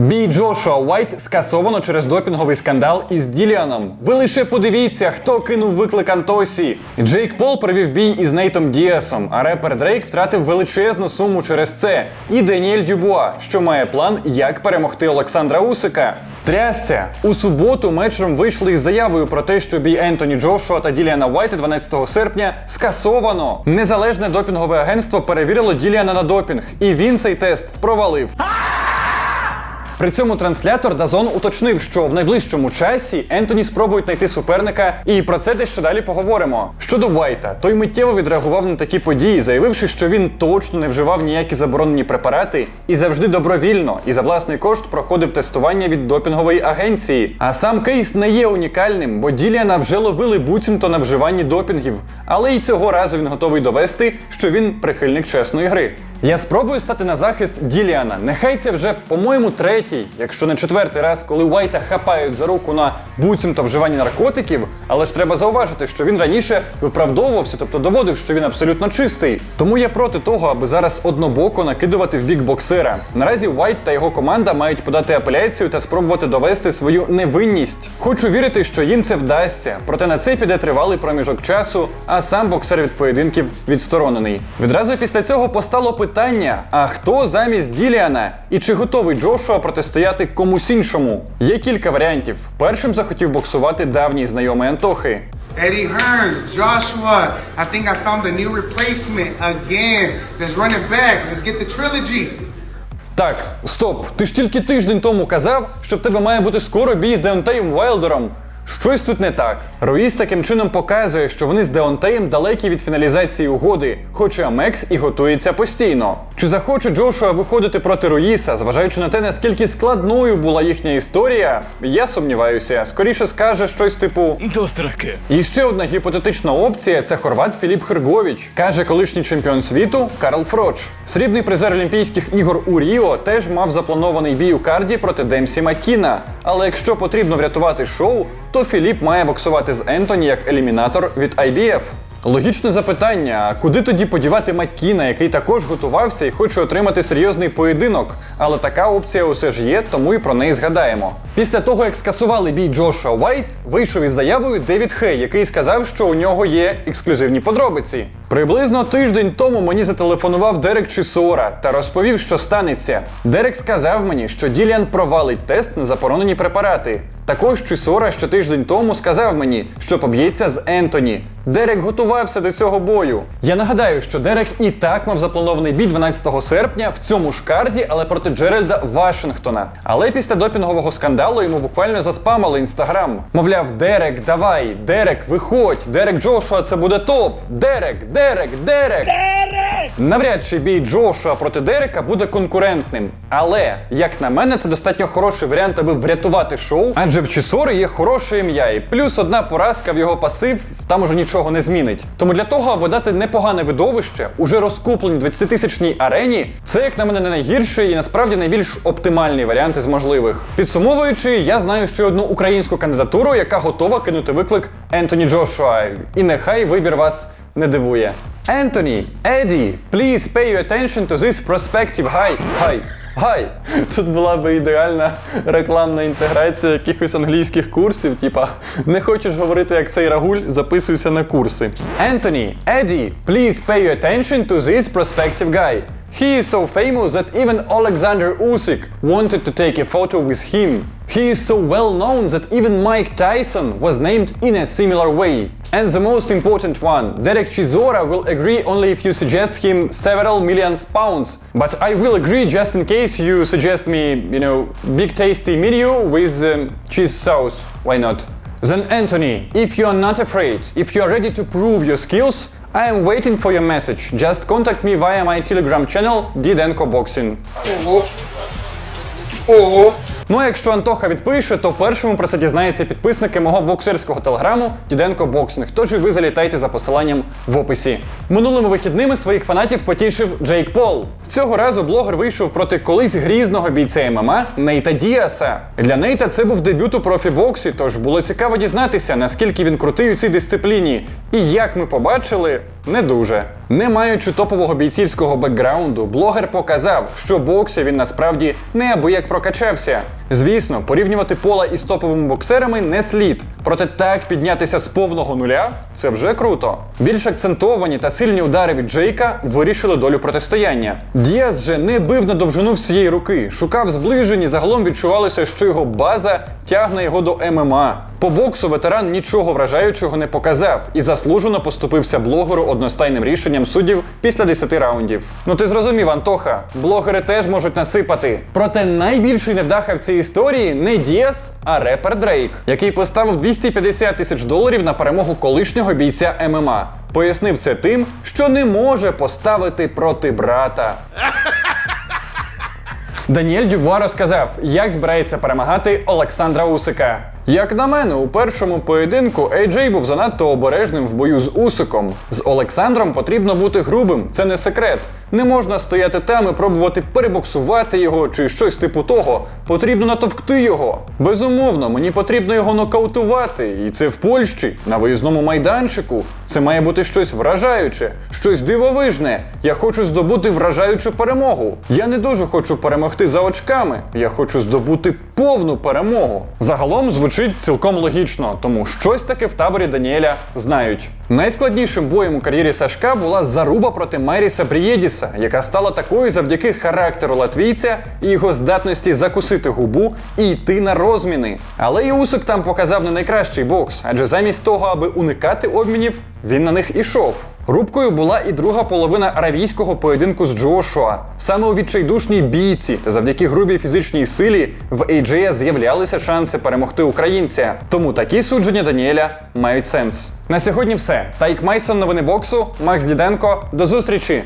Бій Джошуа Уайт скасовано через допінговий скандал із Діліаном. Ви лише подивіться, хто кинув виклик Антосі. Джейк Пол провів бій із Нейтом Діасом, а репер Дрейк втратив величезну суму через це. І Деніель Дюбуа, що має план, як перемогти Олександра Усика. Трясця у суботу мечером вийшли із заявою про те, що бій Ентоні Джошуа та Діліана Уайта 12 серпня скасовано. Незалежне допінгове агентство перевірило Діліана на допінг, і він цей тест провалив. При цьому транслятор Дазон уточнив, що в найближчому часі Ентоні спробують знайти суперника, і про це дещо далі поговоримо. Щодо Уайта, той миттєво відреагував на такі події, заявивши, що він точно не вживав ніякі заборонені препарати і завжди добровільно і за власний кошт проходив тестування від допінгової агенції. А сам кейс не є унікальним, бо Діліана вже ловили буцімто на вживанні допінгів, але і цього разу він готовий довести, що він прихильник чесної гри. Я спробую стати на захист Діліана. Нехай це вже, по-моєму, третій, якщо не четвертий раз, коли Уайта хапають за руку на буцімто вживанні наркотиків, але ж треба зауважити, що він раніше виправдовувався, тобто доводив, що він абсолютно чистий. Тому я проти того, аби зараз однобоко накидувати в бік боксера. Наразі Уайт та його команда мають подати апеляцію та спробувати довести свою невинність. Хочу вірити, що їм це вдасться, проте на це піде тривалий проміжок часу, а сам боксер від поєдинків відсторонений. Відразу після цього постало питання: а хто замість Діліана? І чи готовий Джошуа протистояти комусь іншому? Є кілька варіантів. Першим захотів боксувати давній знайомий Антохи. Eddie Hearns, Joshua. I think I found a new replacement again. Let's run it back. Let's get the trilogy. Так, стоп, ти ж тільки тиждень тому казав, що в тебе має бути скоро бій з Деонтеєм Вайлдером. Щось тут не так. Руїс таким чином показує, що вони з Деонтеєм далекі від фіналізації угоди, хоча Мекс і готується постійно. Чи захоче Джошуа виходити проти Руїса, зважаючи на те, наскільки складною була їхня історія, я сумніваюся. Скоріше скаже щось типу. До сраки. І ще одна гіпотетична опція це хорват Філіп Херговіч, каже колишній чемпіон світу Карл Фроч. Срібний призер Олімпійських ігор у Ріо теж мав запланований бій у карді проти Демсі Маккіна. Але якщо потрібно врятувати шоу, то Філіп має боксувати з Ентоні як елімінатор від IBF. Логічне запитання: куди тоді подівати Маккіна, який також готувався і хоче отримати серйозний поєдинок? Але така опція усе ж є, тому і про неї згадаємо. Після того, як скасували бій Джоша Уайт, вийшов із заявою Девід Хей, який сказав, що у нього є ексклюзивні подробиці. Приблизно тиждень тому мені зателефонував Дерек Чісора та розповів, що станеться. Дерек сказав мені, що Діліан провалить тест на заборонені препарати. Також Чісора ще тиждень тому сказав мені, що поб'ється з Ентоні. Дерек готувався до цього бою. Я нагадаю, що Дерек і так мав запланований бій 12 серпня в цьому ж карді, але проти Джеральда Вашингтона. Але після допінгового скандалу йому буквально заспамили інстаграм. Мовляв, Дерек, давай, Дерек, виходь, Дерек Джошуа, це буде топ. Дерек, Дерек, Дерек. Навряд чи бій Джошуа проти Дерека буде конкурентним. Але, як на мене, це достатньо хороший варіант, аби врятувати шоу, адже в Чісори є хороше ім'я, і плюс одна поразка в його пасив там уже нічого не змінить. Тому для того, аби дати непогане видовище, уже розкупленій 20-тисячній арені, це, як на мене, не найгірший і насправді найбільш оптимальний варіант із можливих. Підсумовуючи, я знаю ще одну українську кандидатуру, яка готова кинути виклик Ентоні Джошуа. І нехай вибір вас не дивує. Anthony, Eddie, please pay your attention to this prospective high. Hi. Hi. Тут була би ідеальна рекламна інтеграція якихось англійських курсів, типа не хочеш говорити як цей рагуль, записуйся на курси. Anthony, Eddie, please pay your attention to this prospective guy. He is so famous that even Alexander Usyk wanted to take a photo with him. He is so well known that even Mike Tyson was named in a similar way. And the most important one, Derek Chisora will agree only if you suggest him several millions pounds. But I will agree just in case you suggest me, you know, big tasty menu with um, cheese sauce. Why not? Then Anthony, if you are not afraid, if you are ready to prove your skills, I am waiting for your message. Just contact me via my Telegram channel, Didenko Boxing. Oh. Oh. Ну а якщо Антоха відпише, то першому про це дізнаються підписники мого боксерського телеграму Діденко Боксинг. Тож і ви залітайте за посиланням в описі. Минулими вихідними своїх фанатів потішив Джейк Пол. Цього разу блогер вийшов проти колись грізного бійця ММА Нейта Діаса. Для Нейта це був дебют у профібоксі, тож було цікаво дізнатися, наскільки він крутий у цій дисципліні. І як ми побачили, не дуже. Не маючи топового бійцівського бекграунду, блогер показав, що боксі він насправді неабияк прокачався. Звісно, порівнювати пола із топовими боксерами не слід. Проте так піднятися з повного нуля це вже круто. Більш акцентовані та сильні удари від Джейка вирішили долю протистояння. Діас же не бив на довжину всієї руки, шукав зближень і загалом відчувалося, що його база тягне його до ММА. По боксу ветеран нічого вражаючого не показав і заслужено поступився блогеру одностайним рішенням суддів після 10 раундів. Ну ти зрозумів, Антоха, блогери теж можуть насипати. Проте найбільший невдаха в цій історії не Діас, а репер Дрейк, який поставив 250 тисяч доларів на перемогу колишнього бійця ММА. Пояснив це тим, що не може поставити проти брата. Даніель Дюбуа розказав, як збирається перемагати Олександра Усика. Як на мене, у першому поєдинку Ейджей був занадто обережним в бою з Усиком. З Олександром потрібно бути грубим, це не секрет. Не можна стояти там і пробувати перебоксувати його чи щось типу того. Потрібно натовкти його. Безумовно, мені потрібно його нокаутувати, і це в Польщі, на виїзному майданчику. Це має бути щось вражаюче, щось дивовижне. Я хочу здобути вражаючу перемогу. Я не дуже хочу перемогти за очками. Я хочу здобути повну перемогу. Загалом звучить цілком логічно, тому щось таке в таборі Даніеля знають. Найскладнішим боєм у кар'єрі Сашка була заруба проти Майріса Брієдіса, яка стала такою завдяки характеру латвійця і його здатності закусити губу і йти на розміни. Але і Усик там показав не найкращий бокс, адже замість того, аби уникати обмінів, він на них ішов. Рубкою була і друга половина аравійського поєдинку з Джошуа. Саме у відчайдушній бійці та завдяки грубій фізичній силі в AJ з'являлися шанси перемогти українця. Тому такі судження Даніеля мають сенс. На сьогодні все. Тайк Майсон, новини боксу, Макс Діденко. До зустрічі!